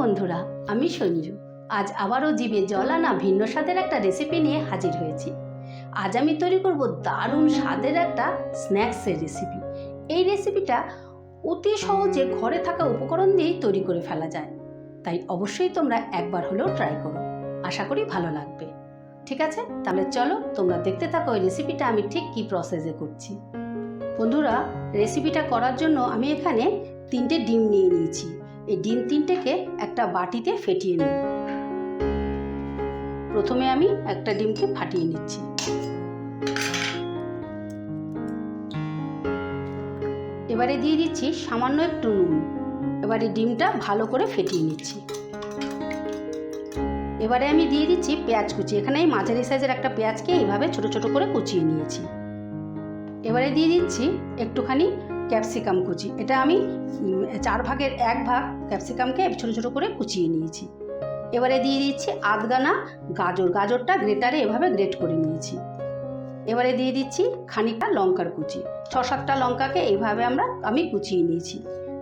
বন্ধুরা, আমি সঞ্জু। আজ আবারও জিভে জল আনা ভিন্ন স্বাদের একটা রেসিপি নিয়ে হাজির হয়েছি। আজ আমি তৈরি করব দারুণ স্বাদের একটা স্ন্যাক্সের রেসিপি এই রেসিপিটা অতি সহজে ঘরে থাকা উপকরণ দিয়েই তৈরি করে ফেলা যায়। তাই অবশ্যই তোমরা একবার হলেও ট্রাই করো। আশা করি ভালো লাগবে। ঠিক আছে? তাহলে চলো, তোমরা দেখতে থাকো ওই রেসিপিটা আমি ঠিক কী প্রসেসে করছি। বন্ধুরা রেসিপিটা করার জন্য আমি এখানে তিনটে ডিম নিয়ে নিয়েছি। এই ডিম তিনটেকে একটা বাটিতে ফেটিয়ে নিই। প্রথমে আমি একটা ডিমকে ফাটিয়ে নিচ্ছি। এবারে দিয়ে দিচ্ছি সামান্য একটু নুন। এবারে ডিমটা ভালো করে ফেটিয়ে নিচ্ছি। এবারে আমি দিয়ে দিচ্ছি পেঁয়াজ কুচি। এখানে এই মাঝারি সাইজের একটা পেঁয়াজকে এইভাবে ছোট ছোট করে কুচিয়ে নিয়েছি। এবারে দিয়ে দিচ্ছি একটুখানি ক্যাপসিকাম কুচি। এটা আমি চার ভাগের এক ভাগ ক্যাপসিকামকে ছোটো ছোটো করে কুচিয়ে নিয়েছি। এবারে দিয়ে দিচ্ছি আধগানা গাজর। গাজরটা গ্রেটারে এভাবে গ্রেট করে নিয়েছি। এবারে দিয়ে দিচ্ছি খানিকটা লঙ্কার কুচি। ছ সাতটা লঙ্কাকে এইভাবে আমরা, আমি কুচিয়ে নিয়েছি।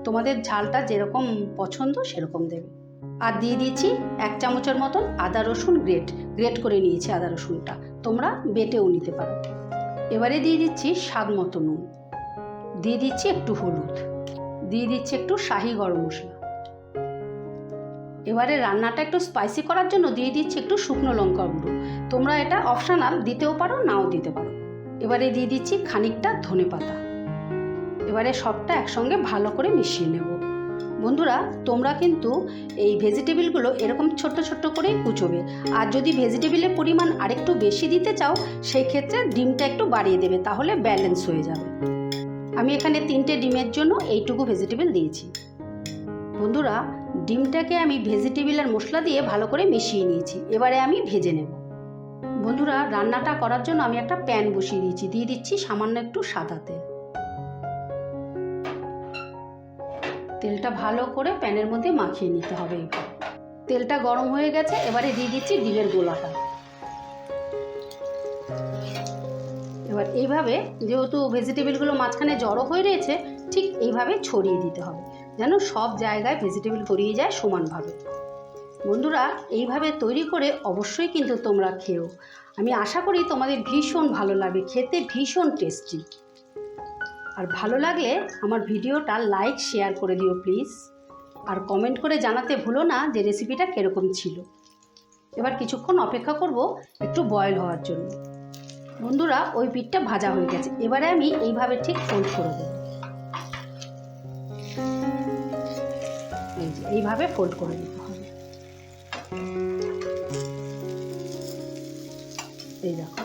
তোমাদের ঝালটা যেরকম পছন্দ সেরকম দেবে। আর দিয়ে দিচ্ছি এক চামচের মতন আদা রসুন গ্রেট। গ্রেট করে নিয়েছি আদা রসুনটা। তোমরা বেটেও নিতে পারো। এবারে দিয়ে দিচ্ছি স্বাদ মতো নুন। দিয়ে দিচ্ছি একটু হলুদ। দিয়ে দিচ্ছি একটু শাহি গরম মশলা। এবারে রান্নাটা একটু স্পাইসি করার জন্য দিয়ে দিচ্ছি একটু শুকনো লঙ্কা গুঁড়ো। তোমরা এটা অপশনাল দিতেও পারো, নাও দিতে পারো। এবারে দিয়ে দিচ্ছি খানিকটা ধনে পাতা। এবারে সবটা একসঙ্গে ভালো করে মিশিয়ে নেব। বন্ধুরা, তোমরা কিন্তু এই ভেজিটেবিলগুলো এরকম ছোট্ট ছোট্ট করেই কুচোবে। আর যদি ভেজিটেবিলের পরিমাণ আরেকটু বেশি দিতে চাও, সেই ক্ষেত্রে ডিমটা একটু বাড়িয়ে দেবে, তাহলে ব্যালেন্স হয়ে যাবে। আমি এখানে তিনটে ডিমের জন্য এইটুকু ভেজিটেবল দিয়েছি। বন্ধুরা, ডিমটাকে আমি ভেজিটেবিলের মশলা দিয়ে ভালো করে মিশিয়ে নিয়েছি। এবারে আমি ভেজে নেব। বন্ধুরা, রান্নাটা করার জন্য আমি একটা প্যান বসিয়ে দিয়েছি। দিয়ে দিচ্ছি সামান্য একটু সাদা তেল। তেলটা ভালো করে প্যানের মধ্যে মাখিয়ে নিতে হবে তেলটা গরম হয়ে গেছে, এবারে দিয়ে দিচ্ছি ডিমের গোলাটা। এবার এইভাবে যেহেতু ভেজিটেবিলগুলো মাঝখানে জড়ো হয়ে রয়েছে, ঠিক এইভাবে ছড়িয়ে দিতে হবে, যেন সব জায়গায় ভেজিটেবিল গড়িয়ে যায় সমানভাবে। বন্ধুরা, এইভাবে তৈরি করে অবশ্যই কিন্তু তোমরা খেও। আমি আশা করি তোমাদের ভীষণ ভালো লাগে খেতে ভীষণ টেস্টি আর ভালো লাগলে আমার ভিডিওটা লাইক শেয়ার করে দিও প্লিজ আর কমেন্ট করে জানাতে ভুলো না যে রেসিপিটা কীরকম ছিল। এবার কিছুক্ষণ অপেক্ষা করব একটু বয়েল হওয়ার জন্য। বন্ধুরা, ওই পিঠটা ভাজা হয়ে গেছে। এবারে আমি এইভাবে ঠিক ফোল্ড করে দেবো। এইভাবে ফোল্ড করে দিতে হবে। এই দেখো।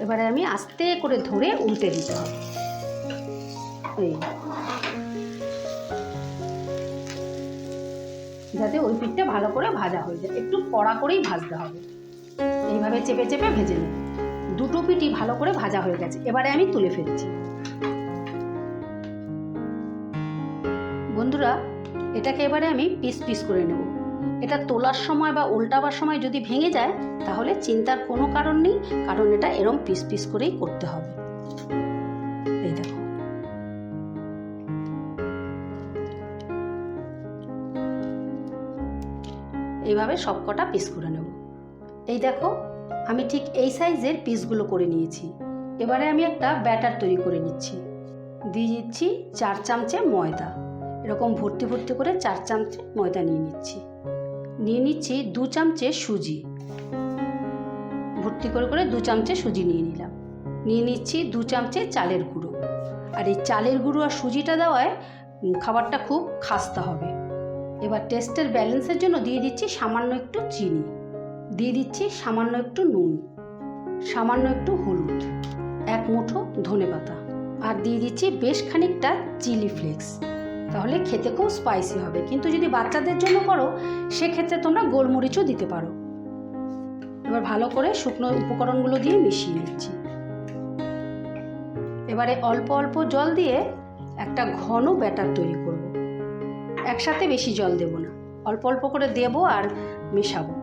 এবারে আমি আস্তে করে ধরে উল্টে দিতে হবে। এই যাতে ওই পিঠটা ভালো করে ভাজা হয়ে যায়। একটু কড়া করেই ভাজতে হবে। এইভাবে চেপে চেপে ভেজে নেব দুটো পিঠই ভালো করে ভাজা হয়ে গেছে। এবারে আমি তুলে ফেলছি। বন্ধুরা, এটাকে এবারে আমি পিস পিস করে নেব। এটা তোলার সময় বা উল্টাবার সময় যদি ভেঙে যায়, তাহলে চিন্তার কোনো কারণ নেই, কারণ এটা এরম পিস পিস করেই করতে হবে। এই দেখো। এইভাবে সবকটা পিস করে নেব। এই দেখো আমি ঠিক এই সাইজের পিসগুলো করে নিয়েছি। এবারে আমি একটা ব্যাটার তৈরি করে নিচ্ছি। দিয়ে দিচ্ছি চার চামচে ময়দা। এরকম ভর্তি ভর্তি করে চার চামচে ময়দা নিয়ে নিচ্ছি। নিয়ে নিচ্ছি দু চামচে সুজি। ভর্তি করে করে দু চামচে সুজি নিয়ে নিলাম। নিয়ে নিচ্ছি দু চামচে চালের গুঁড়ো। আর এই চালের গুঁড়ো আর সুজিটা দেওয়ায় খাবারটা খুব খাস্তা হবে। এবার টেস্টের ব্যালেন্সের জন্য দিয়ে দিচ্ছি সামান্য একটু চিনি। দিয়ে দিচ্ছি সামান্য একটু নুন, সামান্য একটু হলুদ, এক মুঠো ধনেপাতা আর দিয়ে দিচ্ছি বেশ খানিকটা চিলি ফ্লেক্স। তাহলে খেতে খুব স্পাইসি হবে। কিন্তু যদি বাচ্চাদের জন্য করো, সেক্ষেত্রে তোমরা গোলমরিচও দিতে পারো। এবার ভালো করে শুকনো উপকরণগুলো দিয়ে মিশিয়ে নিচ্ছি। এবারে অল্প অল্প জল দিয়ে একটা ঘন ব্যাটার তৈরি করব। একসাথে বেশি জল দেব না। অল্প অল্প করে দেব আর মেশাবো।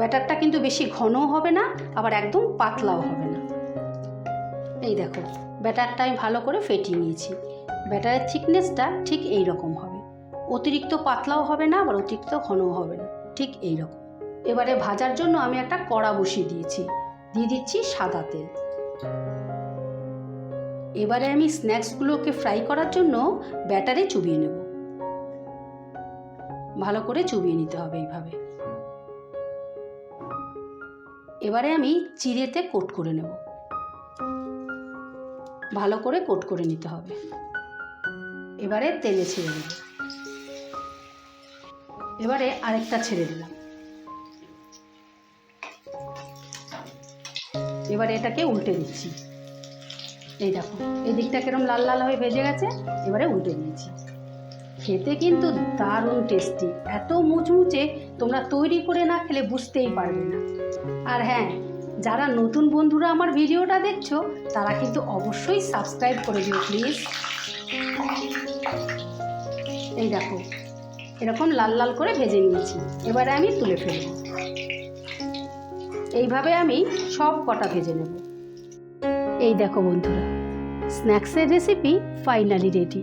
ব্যাটারটা কিন্তু বেশি ঘনও হবে না, আবার একদম পাতলাও হবে না। এই দেখো, ব্যাটারটা আমি ভালো করে ফেটিয়ে নিয়েছি। ব্যাটারের থিকনেসটা ঠিক এই রকম হবে। অতিরিক্ত পাতলাও হবে না, আবার অতিরিক্ত ঘনও হবে না, ঠিক এই রকম এবারে ভাজার জন্য আমি একটা কড়া বসিয়ে দিয়েছি। দিয়ে দিচ্ছি সাদা তেল। এবারে আমি স্ন্যাক্সগুলোকে ফ্রাই করার জন্য ব্যাটারে চুবিয়ে নেব। ভালো করে চুবিয়ে নিতে হবে এইভাবে। এবারে আমি চিড়েতে কোট করে নেব। ভালো করে কোট করে নিতে হবে। এবারে তেলে ছেড়ে দেব। এবারে আরেকটা ছেড়ে দিলাম। এবারে এটাকে উল্টে দিচ্ছি। এই দেখো, এই দিকটা কিরম লাল লাল হয়ে ভেজে গেছে, এবারে উল্টে দিয়েছি। খেতে কিন্তু দারুণ টেস্টি এত মুচমুচে তোমরা তৈরি করে না খেলে বুঝতেই পারবে না। আর হ্যাঁ যারা নতুন বন্ধুরা আমার ভিডিওটা দেখছ, তারা কিন্তু অবশ্যই সাবস্ক্রাইব করে দিও প্লিজ এই দেখো, এরকম লাল লাল করে ভেজে নিয়েছি। এবারে আমি তুলে ফেলব। এইভাবে আমি সব কটা ভেজে নেব। এই দেখো বন্ধুরা স্ন্যাক্সের রেসিপি ফাইনালি রেডি